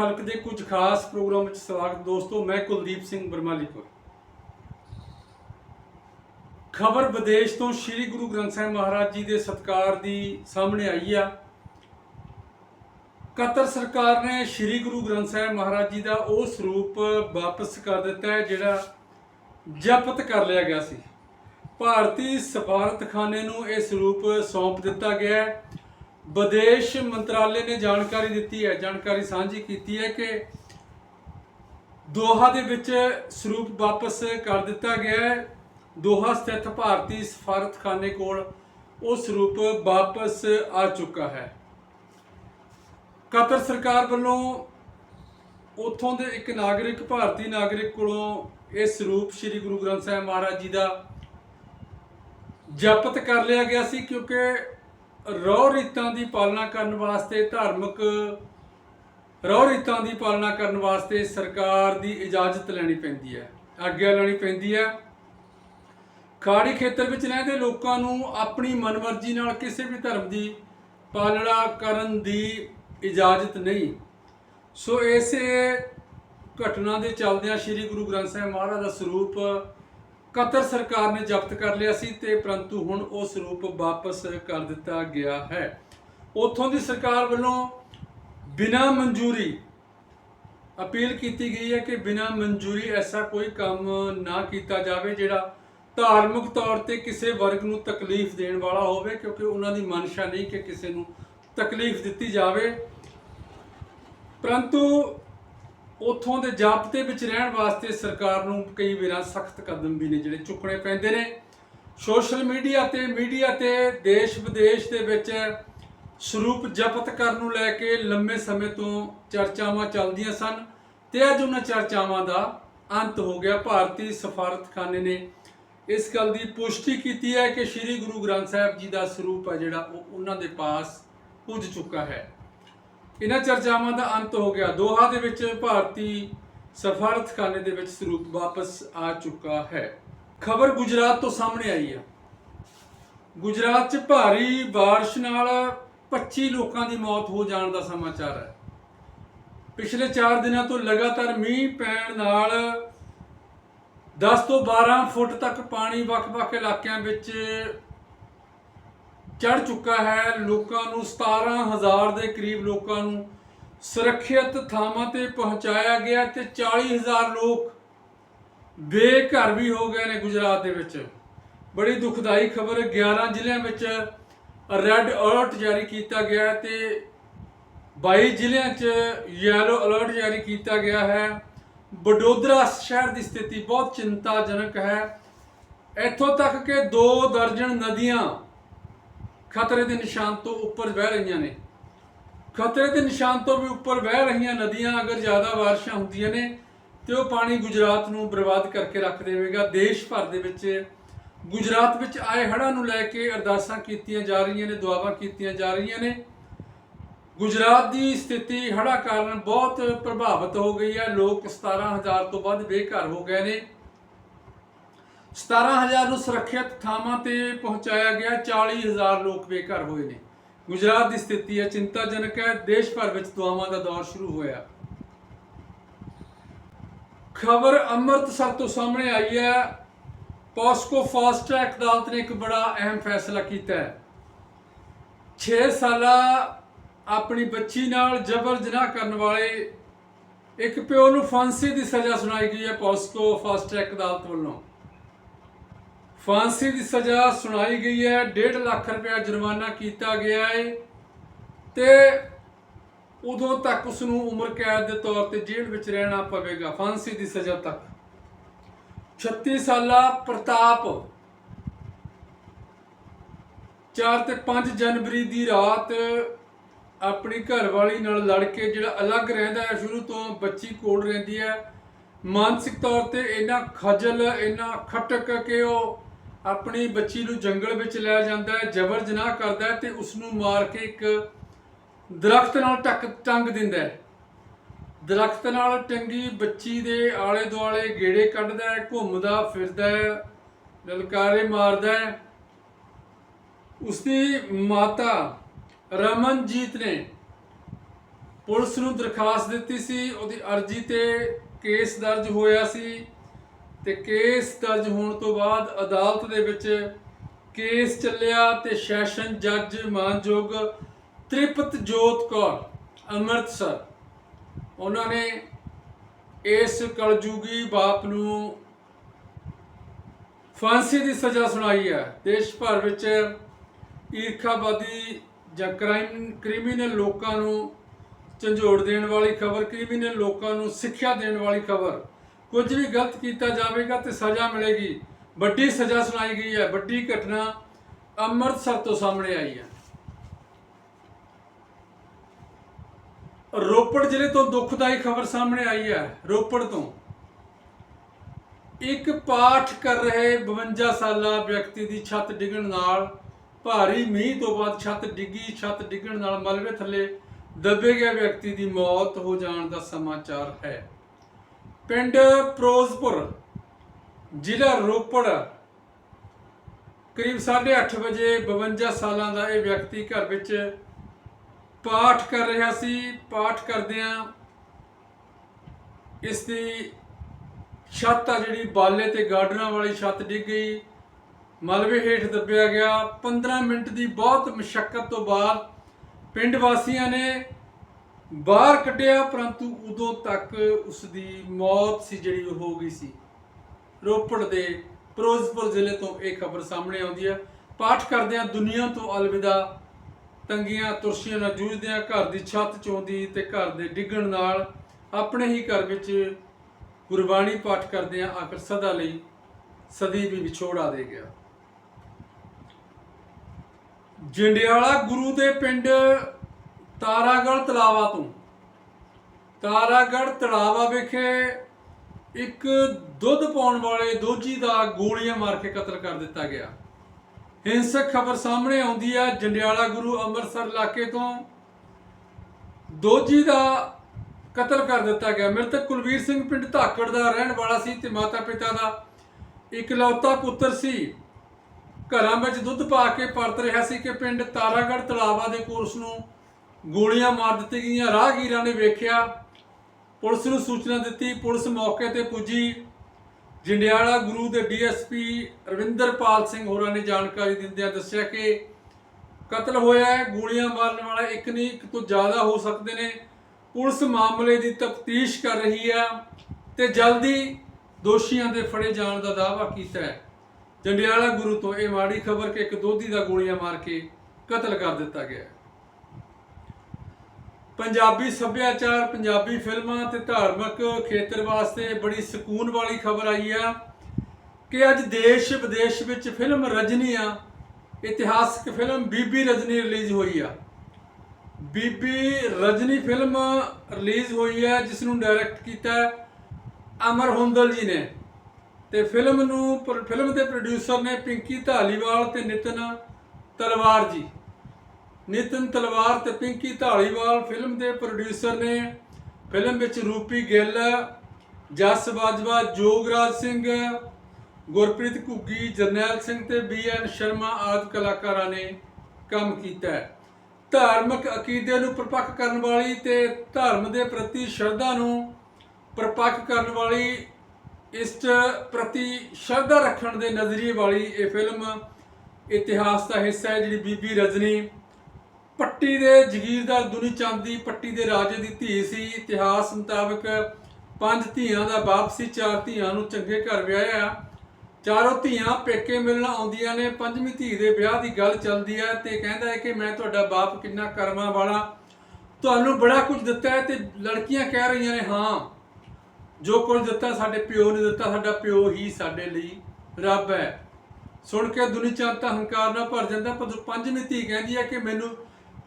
ਖਲਕ ਦੇ ਕੁਝ ਖਾਸ ਪ੍ਰੋਗਰਾਮ ਵਿੱਚ ਸਵਾਗਤ ਦੋਸਤੋ, ਮੈਂ ਕੁਲਦੀਪ ਸਿੰਘ ਬਰਮਾਲੀਪੁਰ। ਖਬਰ ਵਿਦੇਸ਼ ਤੋਂ ਸ੍ਰੀ ਗੁਰੂ ਗ੍ਰੰਥ ਸਾਹਿਬ ਮਹਾਰਾਜ ਜੀ ਦੇ ਸਤਕਾਰ ਦੀ ਸਾਹਮਣੇ ਆਈ ਆ। ਕਤਰ ਸਰਕਾਰ ਨੇ ਸ੍ਰੀ ਗੁਰੂ ਗ੍ਰੰਥ ਸਾਹਿਬ ਮਹਾਰਾਜ ਜੀ ਦਾ ਉਹ ਸਰੂਪ ਵਾਪਸ ਕਰ ਦਿੱਤਾ ਹੈ, ਜਿਹੜਾ ਜ਼ਬਤ ਕਰ ਲਿਆ ਗਿਆ ਸੀ। ਭਾਰਤੀ ਸਫਾਰਤਖਾਨੇ ਨੂੰ ਇਹ ਸਰੂਪ ਸੌਂਪ ਦਿੱਤਾ ਗਿਆ ਹੈ। ਵਿਦੇਸ਼ ਮੰਤਰਾਲੇ ਨੇ ਜਾਣਕਾਰੀ ਦਿੱਤੀ ਹੈ, ਜਾਣਕਾਰੀ ਸਾਂਝੀ ਕੀਤੀ ਹੈ ਕਿ ਦੋਹਾ ਦੇ ਵਿੱਚ ਸਰੂਪ ਵਾਪਸ ਕਰ ਦਿੱਤਾ ਗਿਆ ਹੈ। ਦੋਹਾ ਸਥਿਤ ਭਾਰਤੀ ਸਫਾਰਤਖਾਨੇ ਕੋਲ ਉਹ ਸਰੂਪ ਵਾਪਸ ਆ ਚੁੱਕਾ ਹੈ। ਕਤਰ ਸਰਕਾਰ ਵੱਲੋਂ ਉੱਥੋਂ ਦੇ ਇੱਕ ਨਾਗਰਿਕ, ਭਾਰਤੀ ਨਾਗਰਿਕ ਕੋਲੋਂ ਇਹ ਸਰੂਪ ਸ੍ਰੀ ਗੁਰੂ ਗ੍ਰੰਥ ਸਾਹਿਬ ਮਹਾਰਾਜ ਜੀ ਦਾ ਜਪਤ ਕਰ ਲਿਆ ਗਿਆ ਸੀ ਕਿਉਂਕਿ ਰਹੁ ਰੀਤਾਂ ਦੀ ਪਾਲਣਾ ਕਰਨ ਵਾਸਤੇ ਧਾਰਮਿਕ, ਰਹੁ ਰੀਤਾਂ ਦੀ ਪਾਲਣਾ ਕਰਨ ਵਾਸਤੇ ਸਰਕਾਰ ਦੀ ਇਜਾਜ਼ਤ ਲੈਣੀ ਪੈਂਦੀ ਹੈ, ਆਗਿਆ ਲੈਣੀ ਪੈਂਦੀ ਹੈ। ਖਾੜੀ ਖੇਤਰ ਵਿੱਚ ਰਹਿੰਦੇ ਲੋਕਾਂ ਨੂੰ ਆਪਣੀ ਮਨਮਰਜ਼ੀ ਨਾਲ ਕਿਸੇ ਵੀ ਧਰਮ ਦੀ ਪਾਲਣਾ ਕਰਨ ਦੀ ਇਜਾਜ਼ਤ ਨਹੀਂ। ਸੋ ਇਸੇ ਘਟਨਾ ਦੇ ਚੱਲਦਿਆਂ ਸ੍ਰੀ ਗੁਰੂ ਗ੍ਰੰਥ ਸਾਹਿਬ ਮਹਾਰਾਜ ਦਾ ਸਰੂਪ ਕਤਰ ਸਰਕਾਰ ਨੇ ਜ਼ਬਤ ਕਰ ਲਿਆ ਸੀ ਤੇ ਪਰੰਤੂ ਹੁਣ ਉਹ ਸਰੂਪ ਵਾਪਸ ਕਰ ਦਿੱਤਾ ਗਿਆ ਹੈ। ਉਥੋਂ ਦੀ ਸਰਕਾਰ ਵੱਲੋਂ ਬਿਨਾਂ ਮਨਜ਼ੂਰੀ ਅਪੀਲ ਕੀਤੀ ਗਈ ਹੈ ਕਿ ਬਿਨਾਂ ਮਨਜ਼ੂਰੀ ਐਸਾ ਕੋਈ ਕੰਮ ਨਾ ਕੀਤਾ ਜਾਵੇ ਜਿਹੜਾ ਧਾਰਮਿਕ ਤੌਰ ਤੇ ਕਿਸੇ ਵਰਗ ਨੂੰ ਤਕਲੀਫ ਦੇਣ ਵਾਲਾ ਹੋਵੇ, ਕਿਉਂਕਿ ਉਹਨਾਂ ਦੀ ਮਨਸ਼ਾ ਨਹੀਂ ਕਿ ਕਿਸੇ ਨੂੰ ਤਕਲੀਫ ਦਿੱਤੀ ਜਾਵੇ। ਪਰੰਤੂ ਉਥੋਂ ਦੇ ਜਾਬਤੇ ਵਿੱਚ ਰਹਿਣ ਵਾਸਤੇ ਸਰਕਾਰ ਨੂੰ ਕਈ ਵਾਰਾਂ ਸਖਤ ਕਦਮ ਵੀ ਨੇ ਜਿਹੜੇ ਚੁੱਕਣੇ ਪੈਂਦੇ ਨੇ। ਸੋਸ਼ਲ ਮੀਡੀਆ ਤੇ ਮੀਡੀਆ ਤੇ ਦੇਸ਼ ਵਿਦੇਸ਼ ਦੇ ਵਿੱਚ ਸਰੂਪ ਜਪਤ ਕਰਨ ਨੂੰ ਲੈ ਕੇ ਲੰਮੇ ਸਮੇਂ ਤੋਂ ਚਰਚਾਵਾਂ ਚੱਲਦੀਆਂ ਸਨ ਤੇ ਅੱਜ ਉਹਨਾਂ ਚਰਚਾਵਾਂ ਦਾ ਅੰਤ ਹੋ ਗਿਆ। ਭਾਰਤੀ ਸਫਾਰਤਖਾਨੇ ਨੇ ਇਸ ਗੱਲ ਦੀ ਪੁਸ਼ਟੀ ਕੀਤੀ ਹੈ ਕਿ ਸ੍ਰੀ ਗੁਰੂ ਗ੍ਰੰਥ ਸਾਹਿਬ ਜੀ ਦਾ ਸਰੂਪ ਹੈ ਜਿਹੜਾ ਉਹ ਉਹਨਾਂ ਦੇ ਪਾਸ ਪੁੱਜ ਚੁੱਕਾ ਹੈ। ਇਹਨਾਂ ਚਰਚਾਵਾਂ ਦਾ ਅੰਤ ਹੋ ਗਿਆ। ਦੋਹਾ ਦੇ ਵਿੱਚ ਭਾਰਤੀ ਸਫਾਰਤਖਾਨੇ ਦੇ ਵਿੱਚ ਸਰੂਪ ਵਾਪਸ ਆ ਚੁੱਕਾ ਹੈ। ਖਬਰ ਗੁਜਰਾਤ ਤੋਂ ਸਾਹਮਣੇ ਆਈ ਆ। ਗੁਜਰਾਤ 'ਚ ਭਾਰੀ ਬਾਰਿਸ਼ ਨਾਲ 25 ਲੋਕਾਂ ਦੀ ਮੌਤ ਹੋ ਜਾਣ ਦਾ ਸਮਾਚਾਰ ਹੈ। ਪਿਛਲੇ 4 ਦਿਨਾਂ ਤੋਂ ਲਗਾਤਾਰ ਮੀਂਹ ਪੈਣ ਨਾਲ 10 ਤੋਂ 12 ਫੁੱਟ ਤੱਕ ਪਾਣੀ ਵੱਖ-ਵੱਖ ਇਲਾਕਿਆਂ ਵਿੱਚ ਚੜ ਚੁੱਕਾ ਹੈ। ਲੋਕਾਂ ਨੂੰ 17000 ਦੇ ਕਰੀਬ ਲੋਕਾਂ ਨੂੰ ਸੁਰੱਖਿਅਤ ਥਾਵਾਂ ਤੇ ਪਹੁੰਚਾਇਆ ਗਿਆ ਤੇ 40000 ਲੋਕ ਬੇਘਰ ਵੀ ਹੋ ਗਏ ਨੇ ਗੁਜਰਾਤ ਦੇ ਵਿੱਚ। ਬੜੀ ਦੁਖਦਾਈ ਖਬਰ 11 ਜ਼ਿਲ੍ਹਿਆਂ ਵਿੱਚ ਰੈੱਡ ਅਲਰਟ ਜਾਰੀ ਕੀਤਾ ਗਿਆ ਹੈ ਤੇ 22 ਜ਼ਿਲ੍ਹਿਆਂ 'ਚ ਯੈਲੋ ਅਲਰਟ ਜਾਰੀ ਕੀਤਾ ਗਿਆ ਹੈ। ਵਡੋਦਰਾ ਸ਼ਹਿਰ ਦੀ ਸਥਿਤੀ ਬਹੁਤ ਚਿੰਤਾਜਨਕ ਹੈ। ਇੱਥੋਂ ਤੱਕ ਕਿ 2 ਦਰਜਨ ਨਦੀਆਂ ਖਤਰੇ ਦੇ ਨਿਸ਼ਾਨ ਤੋਂ ਉੱਪਰ ਵਹਿ ਰਹੀਆਂ ਨੇ। ਖਤਰੇ ਦੇ ਨਿਸ਼ਾਨ ਤੋਂ ਵੀ ਉੱਪਰ ਵਹਿ ਰਹੀਆਂ ਨਦੀਆਂ ਅਗਰ ਜ਼ਿਆਦਾ ਬਾਰਿਸ਼ਾਂ ਹੁੰਦੀਆਂ ਨੇ, ਤੇ ਉਹ ਪਾਣੀ ਗੁਜਰਾਤ ਨੂੰ ਬਰਬਾਦ ਕਰਕੇ ਰੱਖ ਦੇਵੇਗਾ। ਦੇਸ਼ ਭਰ ਦੇ ਵਿੱਚ ਗੁਜਰਾਤ ਵਿੱਚ ਆਏ ਹੜ੍ਹਾਂ ਨੂੰ ਲੈ ਕੇ ਅਰਦਾਸਾਂ ਕੀਤੀਆਂ ਜਾ ਰਹੀਆਂ ਨੇ, ਦੁਆਵਾਂ ਕੀਤੀਆਂ ਜਾ ਰਹੀਆਂ ਨੇ। ਗੁਜਰਾਤ ਦੀ ਸਥਿਤੀ ਹੜ੍ਹਾਂ ਕਾਰਨ ਬਹੁਤ ਪ੍ਰਭਾਵਿਤ ਹੋ ਗਈ ਹੈ। ਲੋਕ 17000 ਤੋਂ ਵੱਧ ਬੇਘਰ ਹੋ ਗਏ ਨੇ। 17000 ਨੂੰ ਸੁਰੱਖਿਅਤ ਥਾਵਾਂ ਤੇ ਪਹੁੰਚਾਇਆ ਗਿਆ 40000 ਲੋਕ ਬੇਘਰ ਹੋਏ ਨੇ। ਗੁਜਰਾਤ ਦੀ ਸਥਿਤੀ ਹੈ ਚਿੰਤਾਜਨਕ ਹੈ, ਦੇਸ਼ ਭਰ ਵਿੱਚ ਦੁਆਵਾਂ ਦਾ ਦੌਰ ਸ਼ੁਰੂ ਹੋਇਆ। ਖਬਰ ਅੰਮ੍ਰਿਤਸਰ ਤੋਂ ਸਾਹਮਣੇ ਆਈ ਹੈ। ਪੋਸਕੋ ਫਾਸਟ ਟਰੈਕ ਅਦਾਲਤ ਨੇ ਇੱਕ ਬੜਾ ਅਹਿਮ ਫੈਸਲਾ ਕੀਤਾ ਹੈ। 6 ਸਾਲਾ ਆਪਣੀ ਬੱਚੀ ਨਾਲ ਜਬਰ ਜਨਾਹ ਕਰਨ ਵਾਲੇ ਇੱਕ ਪਿਓ ਨੂੰ ਫਾਂਸੀ ਦੀ ਸਜ਼ਾ ਸੁਣਾਈ ਗਈ ਹੈ ਪੋਸਕੋ ਫਾਸਟ ਟਰੈਕ ਅਦਾਲਤ ਵੱਲੋਂ। ਫਾਂਸੀ ਦੀ ਸਜ਼ਾ ਸੁਣਾਈ ਗਈ ਹੈ। 1.5 ਲੱਖ ਰੁਪਏ ਜੁਰਮਾਨਾ ਕੀਤਾ ਗਿਆ ਹੈ ਤੇ ਉਦੋਂ ਤੱਕ ਉਸ ਨੂੰ ਉਮਰ ਕੈਦ ਦੇ ਤੌਰ ਤੇ ਜੇਲ੍ਹ ਵਿੱਚ ਰਹਿਣਾ ਪਵੇਗਾ, ਫਾਂਸੀ ਦੀ ਸਜ਼ਾ ਤੱਕ। 36 ਸਾਲਾ ਪ੍ਰਤਾਪ 4 ਤੇ 5 ਜਨਵਰੀ ਦੀ ਰਾਤ ਆਪਣੀ ਘਰਵਾਲੀ ਨਾਲ ਲੜ ਕੇ ਜਿਹੜਾ ਅਲੱਗ ਰਹਿੰਦਾ ਹੈ, ਸ਼ੁਰੂ ਤੋਂ ਬੱਚੀ ਕੋਲ ਰਹਿੰਦੀ ਹੈ। ਮਾਨਸਿਕ ਤੌਰ ਤੇ ਇੰਨਾ ਖਜਲ, ਇੰਨਾ ਖਟਕ ਕੇ ਉਹ ਆਪਣੀ ਬੱਚੀ ਨੂੰ ਜੰਗਲ ਵਿੱਚ ਲੈ ਜਾਂਦਾ ਹੈ, ਜ਼ਬਰ ਜਨਾਹ ਕਰਦਾ ਹੈ ਤੇ ਉਸ ਨੂੰ ਮਾਰ ਕੇ ਇੱਕ ਦਰਖਤ ਨਾਲ ਟੱਕ ਟੰਗ ਦਿੰਦਾ ਹੈ। ਦਰਖਤ ਨਾਲ ਟੰਗੀ ਬੱਚੀ ਦੇ ਆਲੇ ਦੁਆਲੇ ਗੇੜੇ ਕੱਢਦਾ ਹੈ, ਘੁੰਮਦਾ ਫਿਰਦਾ ਹੈ, ਲਲਕਾਰੇ ਮਾਰਦਾ ਹੈ। ਉਸਦੀ ਮਾਤਾ ਰਮਨਜੀਤ ਨੇ ਪੁਲਿਸ ਨੂੰ ਦਰਖਾਸਤ ਦਿੱਤੀ ਸੀ, ਉਹਦੀ ਅਰਜ਼ੀ ਤੇ ਕੇਸ ਦਰਜ ਹੋਇਆ ਸੀ। ਤੇ ਕੇਸ ਦਰਜ ਹੋਣ ਤੋਂ ਬਾਅਦ ਅਦਾਲਤ ਦੇ ਵਿੱਚ ਕੇਸ ਚੱਲਿਆ ਤੇ ਸੈਸ਼ਨ ਜੱਜ ਮਾਨਯੋਗ ਤ੍ਰਿਪਤ ਜੋਤ ਕੌਰ, ਅੰਮ੍ਰਿਤਸਰ। ਉਹਨਾਂ ਨੇ ਇਸ ਕਲਯੁਗੀ ਬਾਪ ਨੂੰ ਫਾਂਸੀ ਦੀ ਸਜ਼ਾ ਸੁਣਾਈ ਹੈ। ਦੇਸ਼ ਭਰ ਵਿੱਚ ਈਰਖਾਵਾਦੀ ਜਾਂ ਕ੍ਰਾਈਮ, ਕ੍ਰਿਮੀਨਲ ਲੋਕਾਂ ਨੂੰ ਝੰਜੋੜ ਦੇਣ ਵਾਲੀ ਖਬਰ, ਕ੍ਰਿਮੀਨਲ ਲੋਕਾਂ ਨੂੰ ਸਿੱਖਿਆ ਦੇਣ ਵਾਲੀ ਖਬਰ ਕੁਝ ਵੀ ਗਲਤ ਕੀਤਾ ਜਾਵੇਗਾ ਤੇ ਸਜ਼ਾ ਮਿਲੇਗੀ। ਵੱਡੀ ਸਜ਼ਾ ਸੁਣਾਈ ਗਈ ਹੈ। ਵੱਡੀ ਘਟਨਾ ਅੰਮ੍ਰਿਤਸਰ ਤੋਂ ਸਾਹਮਣੇ ਆਈ ਹੈ। ਰੋਪੜ ਜ਼ਿਲ੍ਹੇ ਤੋਂ ਦੁਖਦਾਈ ਖਬਰ ਸਾਹਮਣੇ ਆਈ ਹੈ। ਰੋਪੜ ਤੋਂ। ਇੱਕ ਪਾਠ ਕਰ ਰਹੇ 52 ਸਾਲਾ ਵਿਅਕਤੀ ਦੀ ਛੱਤ ਡਿੱਗਣ ਨਾਲ ਭਾਰੀ ਮੀਂਹ ਤੋਂ ਬਾਅਦ ਛੱਤ ਡਿੱਗੀ। ਛੱਤ ਡਿੱਗਣ ਨਾਲ ਮਲਬੇ ਥੱਲੇ ਦੱਬੇ ਗਏ ਵਿਅਕਤੀ ਦੀ ਮੌਤ ਹੋ ਜਾਣ ਦਾ ਸਮਾਚਾਰ ਹੈ। ਪਿੰਡ ਫਿਰੋਜ਼ਪੁਰ, ਜ਼ਿਲ੍ਹਾ ਰੋਪੜ, ਕਰੀਬ 8:30 ਵਜੇ 52 ਸਾਲਾਂ ਦਾ ਇਹ ਵਿਅਕਤੀ ਘਰ ਵਿੱਚ ਪਾਠ ਕਰ ਰਿਹਾ ਸੀ। ਪਾਠ ਕਰਦਿਆਂ ਇਸ ਦੀ ਛੱਤ ਆ ਜਿਹੜੀ ਬਾਲੇ ਤੇ ਗਾਰਡਨਾਂ ਵਾਲੀ ਛੱਤ ਡਿੱਗ ਗਈ। ਮਲਬੇ ਹੇਠ ਦੱਬਿਆ ਗਿਆ। 15 ਮਿੰਟ ਦੀ ਬਹੁਤ ਮੁਸ਼ਕਲ ਤੋਂ ਬਾਅਦ ਪਿੰਡ ਵਾਸੀਆਂ ਨੇ ਬਾਹਰ ਕੱਢਿਆ, ਪਰੰਤੂ ਉਦੋਂ ਤੱਕ ਉਸ ਦੀ ਮੌਤ ਸੀ ਜਿਹੜੀ ਉਹ ਹੋ ਗਈ ਸੀ। ਰੋਪੜ ਦੇ ਫਿਰੋਜ਼ਪੁਰ ਜ਼ਿਲ੍ਹੇ ਤੋਂ ਇਹ ਖਬਰ ਸਾਹਮਣੇ ਆਉਂਦੀ ਹੈ। ਪਾਠ ਕਰਦਿਆਂ ਦੁਨੀਆ ਤੋਂ ਅਲਵਿਦਾ। ਤੰਗੀਆਂ, ਤੁਰਸ਼ੀਆਂ ਨਾਲ ਜੂਝਦਿਆਂ ਘਰ ਦੀ ਛੱਤ ਚੋਂਦੀ ਤੇ ਘਰ ਦੇ ਡਿੱਗਣ ਨਾਲ ਆਪਣੇ ਹੀ ਘਰ ਵਿੱਚ ਗੁਰਬਾਣੀ ਪਾਠ ਕਰਦਿਆਂ ਆਖਰ ਸਦਾ ਲਈ ਸਦੀ ਵੀ ਵਿਛੋੜਾ ਦੇ ਗਿਆ। ਜੰਡਿਆਲਾ ਗੁਰੂ ਦੇ ਪਿੰਡ ਤਾਰਾਗੜ ਤਲਾਵਾ ਤੋਂ। ਤਾਰਾਗੜ ਤਲਾਵਾ ਵਿਖੇ ਇੱਕ ਦੁੱਧ ਪਾਉਣ ਵਾਲੇ ਦੋਜੀ ਦਾ ਗੋਲੀਆਂ ਮਾਰ ਕੇ ਕਤਲ ਕਰ ਦਿੱਤਾ ਗਿਆ। ਹਿੰਸਕ ਖਬਰ ਸਾਹਮਣੇ ਆਉਂਦੀ ਹੈ ਜੰਡਿਆਲਾ ਗੁਰੂ ਅੰਮ੍ਰਿਤਸਰ ਇਲਾਕੇ ਤੋਂ। ਦੋਜੀ ਦਾ ਕਤਲ ਕਰ ਦਿੱਤਾ ਗਿਆ। ਮ੍ਰਿਤਕ ਕੁਲਵੀਰ ਸਿੰਘ ਪਿੰਡ ਧਾਕੜ ਦਾ ਰਹਿਣ ਵਾਲਾ ਸੀ ਤੇ ਮਾਤਾ ਪਿਤਾ ਦਾ ਇਕਲੌਤਾ ਪੁੱਤਰ ਸੀ। ਘਰਾਂ ਵਿੱਚ ਦੁੱਧ ਪਾ ਕੇ ਪਰਤ ਰਿਹਾ ਸੀ ਕਿ ਪਿੰਡ ਤਾਰਾਗੜ ਤਲਾਵਾ ਦੇ ਕੋਲ ਉਸ ਨੂੰ ਗੋਲੀਆਂ ਮਾਰ ਦਿੱਤੀ ਗਈਆਂ। ਰਾਹਗੀਰਾਂ ਨੇ ਵੇਖਿਆ, ਪੁਲਿਸ ਨੂੰ ਸੂਚਨਾ ਦਿੱਤੀ, ਪੁਲਿਸ ਮੌਕੇ ਤੇ ਪੁੱਜੀ। ਜੰਡਿਆਲਾ ਗੁਰੂ ਦੇ ਡੀਐਸਪੀ ਰਵਿੰਦਰਪਾਲ ਸਿੰਘ ਹੋਰਾਂ ਨੇ ਜਾਣਕਾਰੀ ਦਿੰਦਿਆਂ ਦੱਸਿਆ ਕਿ ਕਤਲ ਹੋਇਆ ਹੈ, ਗੋਲੀਆਂ ਮਾਰਨ ਵਾਲਾ ਇੱਕ ਨਹੀਂ, ਇੱਕ ਤੋਂ ਜ਼ਿਆਦਾ ਹੋ ਸਕਦੇ ਨੇ। ਪੁਲਿਸ ਮਾਮਲੇ ਦੀ ਤਫਤੀਸ਼ ਕਰ ਰਹੀ ਹੈ ਤੇ ਜਲਦੀ ਦੋਸ਼ੀਆਂ ਦੇ ਫੜੇ ਜਾਣ ਦਾ ਦਾਅਵਾ ਕੀਤਾ ਹੈ। ਜੰਡਿਆਲਾ ਗੁਰੂ ਤੋਂ ਇਹ ਮਾੜੀ ਖਬਰ ਕਿ ਇੱਕ ਦੋਧੀ ਦਾ ਗੋਲੀਆਂ ਮਾਰ ਕੇ ਕਤਲ ਕਰ ਦਿੱਤਾ ਗਿਆ ਹੈ। ਪੰਜਾਬੀ ਸੱਭਿਆਚਾਰ, ਪੰਜਾਬੀ ਫਿਲਮਾਂ ਤੇ ਧਾਰਮਿਕ ਖੇਤਰ ਵਾਸਤੇ ਬੜੀ ਸਕੂਨ ਵਾਲੀ ਖਬਰ ਆਈ ਆ ਕਿ ਅੱਜ ਦੇਸ਼ ਵਿਦੇਸ਼ ਵਿੱਚ ਫਿਲਮ ਰਜਨੀ ਆ, ਇਤਿਹਾਸਕ ਫਿਲਮ ਬੀਬੀ ਰਜਨੀ ਰਿਲੀਜ਼ ਹੋਈ ਆ। ਬੀਬੀ ਰਜਨੀ ਫਿਲਮ ਰਿਲੀਜ਼ ਹੋਈ ਹੈ ਜਿਸ ਨੂੰ ਡਾਇਰੈਕਟ ਕੀਤਾ ਅਮਰ ਹੁੰਦਲ ਜੀ ਨੇ। ਤੇ ਫਿਲਮ ਨੂੰ ਪਰ- ਫਿਲਮ ਦੇ ਪ੍ਰੋਡਿਊਸਰ ਨੇ ਪਿੰਕੀ ਧਾਲੀਵਾਲ ਤੇ ਨਿਤਨ ਤਲਵਾਰ ਜੀ। ਨਿਤਨ ਤਲਵਾਰ ਤੇ ਪਿੰਕੀ ਢਾਲੀਵਾਲ ਫਿਲਮ ਦੇ ਪ੍ਰੋਡਿਊਸਰ ਨੇ। ਫਿਲਮ ਵਿੱਚ ਰੂਪੀ ਗਿੱਲ, ਜਸ ਬਾਜਵਾ, ਜੋਗਰਾਜ ਸਿੰਘ, ਗੁਰਪ੍ਰੀਤ ਘੁੱਗੀ, ਜਰਨੈਲ ਸਿੰਘ ਤੇ ਬੀ ਐਨ ਸ਼ਰਮਾ ਆਦਿ ਕਲਾਕਾਰਾਂ ਨੇ ਕੰਮ ਕੀਤਾ ਹੈ। ਧਾਰਮਿਕ ਅਕੀਦੇ ਨੂੰ ਪ੍ਰਪੱਕ ਕਰਨ ਵਾਲੀ ਤੇ ਧਰਮ ਦੇ ਪ੍ਰਤੀ ਸ਼ਰਧਾ ਨੂੰ ਪ੍ਰਪੱਕ ਕਰਨ ਵਾਲੀ, ਇਸ 'ਚ ਪ੍ਰਤੀ ਸ਼ਰਧਾ ਰੱਖਣ ਦੇ ਨਜ਼ਰੀਏ ਵਾਲੀ ਇਹ ਫਿਲਮ ਇਤਿਹਾਸ ਦਾ ਹਿੱਸਾ ਹੈ, ਜਿਹੜੀ ਬੀਬੀ ਰਜਨੀ ਪੱਟੀ ਦੇ ਜਗੀਰਦਾਰ ਦੁਨੀ ਚੰਦ ਦੀ ਪੱਟੀ ਦੇ ਰਾਜੇ ਦੀ ਧੀ ਸੀ। ਇਤਿਹਾਸ ਮੁਤਾਬਕ ਪੰਜ ਧੀਆਂ ਦਾ ਬਾਪ ਸੀ, ਚਾਰ ਧੀਆਂ ਨੂੰ ਚੰਗੇ ਘਰ ਵਿਆਹਿਆ। ਚਾਰੋਂ ਧੀਆਂ ਪੇਕੇ ਮਿਲਣ ਆਉਂਦੀਆਂ ਨੇ। ਪੰਜਵੀਂ ਧੀ ਦੇ ਵਿਆਹ ਦੀ ਗੱਲ ਚੱਲਦੀ ਹੈ ਤੇ ਕਹਿੰਦਾ ਹੈ ਕਿ ਮੈਂ ਤੁਹਾਡਾ ਬਾਪ ਕਿੰਨਾ ਕਰਮਾਂ ਵਾਲਾ। ਤੁਹਾਨੂੰ ਬੜਾ ਕੁਝ ਦਿੱਤਾ ਹੈ ਤੇ ਲੜਕੀਆਂ ਕਹਿ ਰਹੀਆਂ ਨੇ, ਹਾਂ, ਜੋ ਕੁਝ ਦਿੱਤਾ ਸਾਡੇ ਪਿਓ ਨੇ ਦਿੱਤਾ, ਸਾਡਾ ਪਿਓ ਹੀ ਸਾਡੇ ਲਈ ਰੱਬ ਹੈ। ਸੁਣ ਕੇ ਦੁਨੀ ਚੰਦ ਤਾਂ ਹੰਕਾਰ ਨਾਲ ਭਰ ਜਾਂਦਾ, ਪਰ ਪੰਜਵੀਂ ਧੀ ਕਹਿੰਦੀ ਹੈ ਕਿ ਮੈਨੂੰ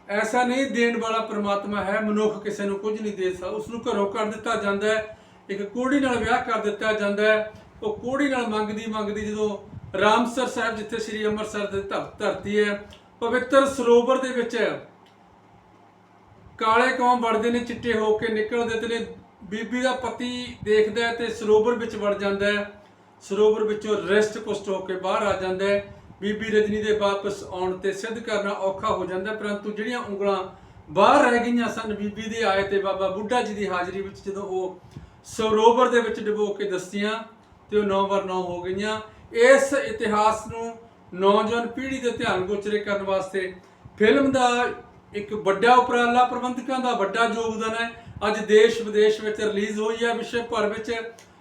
ਐਸਾ ਨਹੀਂ, ਦੇਣ ਵਾਲਾ ਪ੍ਰਮਾਤਮਾ ਹੈ, ਮਨੁੱਖ ਕਿਸੇ ਨੂੰ ਕੁਝ ਨਹੀਂ ਦੇ ਸਕਦਾ। ਉਸ ਨੂੰ ਘਰੋਂ ਕੱਢ ਦਿੱਤਾ ਜਾਂਦਾ ਹੈ, ਇੱਕ ਕੋੜੀ ਨਾਲ ਵਿਆਹ ਕਰ ਦਿੱਤਾ ਜਾਂਦਾ ਹੈ। ਉਹ ਕੋੜੀ ਨਾਲ ਮੰਗਦੀ ਮੰਗਦੀ ਜਦੋਂ ਰਾਮਸਰ ਸਾਹਿਬ, ਜਿੱਥੇ ਸ੍ਰੀ ਅੰਮ੍ਰਿਤਸਰ ਦੇ ਧਰ- ਧਰਤੀ ਹੈ, ਪਵਿੱਤਰ ਸਰੋਵਰ ਦੇ ਵਿੱਚ ਕਾਲੇ ਕੌਮ ਵੜਦੇ ਨੇ, ਚਿੱਟੇ ਹੋ ਕੇ ਨਿਕਲਦੇ ਤੇ ਨੇ ਬੀਬੀ ਦਾ ਪਤੀ ਦੇਖਦਾ ਹੈ ਤੇ ਸਰੋਵਰ ਵਿੱਚ ਵੜ ਜਾਂਦਾ ਹੈ। ਸਰੋਵਰ ਵਿੱਚੋਂ ਰਿਸਟ ਪੁਸ਼ਟ ਹੋ ਕੇ ਬਾਹਰ ਆ ਜਾਂਦਾ ਹੈ। ਬੀਬੀ ਰਜਨੀ ਦੇ ਵਾਪਸ ਆਉਣ ਤੇ ਸਿੱਧ ਕਰਨਾ ਔਖਾ ਹੋ ਜਾਂਦਾ ਪਰੰਤੂ ਜਿਹੜੀਆਂ ਉਂਗਲਾਂ ਬਾਹਰ ਰਹਿ ਗਈਆਂ ਸਨ, ਬੀਬੀ ਦੇ ਆਏ ਤੇ ਬਾਬਾ ਬੁੱਢਾ ਜੀ ਦੀ ਹਾਜ਼ਰੀ ਵਿੱਚ ਜਦੋਂ ਉਹ ਸਰੋਵਰ ਦੇ ਵਿੱਚ ਡੁਬੋ ਕੇ ਦੱਸੀਆਂ ਤੇ ਉਹ 9 ਬਰ 9 ਹੋ ਗਈਆਂ, ਇਸ ਇਤਿਹਾਸ ਨੂੰ ਨੌਜਵਾਨ ਪੀੜ੍ਹੀ ਦੇ ਧਿਆਨ ਗੋਚਰੇ ਕਰਨ ਵਾਸਤੇ ਫਿਲਮ ਦਾ ਇੱਕ ਵੱਡਾ ਉਪਰਾਲਾ, ਪ੍ਰਬੰਧਕਾਂ ਦਾ ਵੱਡਾ ਯੋਗਦਾਨ ਹੈ। ਅੱਜ ਦੇਸ਼ ਵਿਦੇਸ਼ ਵਿੱਚ ਰਿਲੀਜ਼ ਹੋਈ ਹੈ, ਵਿਸ਼ਵ ਭਰ ਵਿੱਚ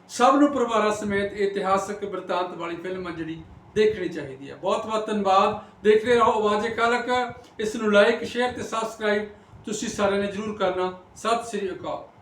ਸਭ ਨੂੰ ਪਰਿਵਾਰਾਂ ਸਮੇਤ ਇਤਿਹਾਸਕ ਬ੍ਰਿਤਾਂਤ ਵਾਲੀ ਫਿਲਮ ਆ ਜਿਹੜੀ ਦੇਖਣੀ ਚਾਹੀਦੀ ਹੈ। ਬਹੁਤ ਬਹੁਤ ਧੰਨਵਾਦ। ਦੇਖਦੇ ਰਹੋ ਆਵਾਜ਼ੇ ਕਾਲਕ ਇਸ ਨੂੰ ਲਾਈਕ ਸ਼ੇਅਰ ਤੇ ਸਬਸਕ੍ਰਾਈਬ ਤੁਸੀਂ ਸਾਰਿਆਂ ਨੇ ਜਰੂਰ ਕਰਨਾ। ਸਤਿ ਸ੍ਰੀ ਅਕਾਲ।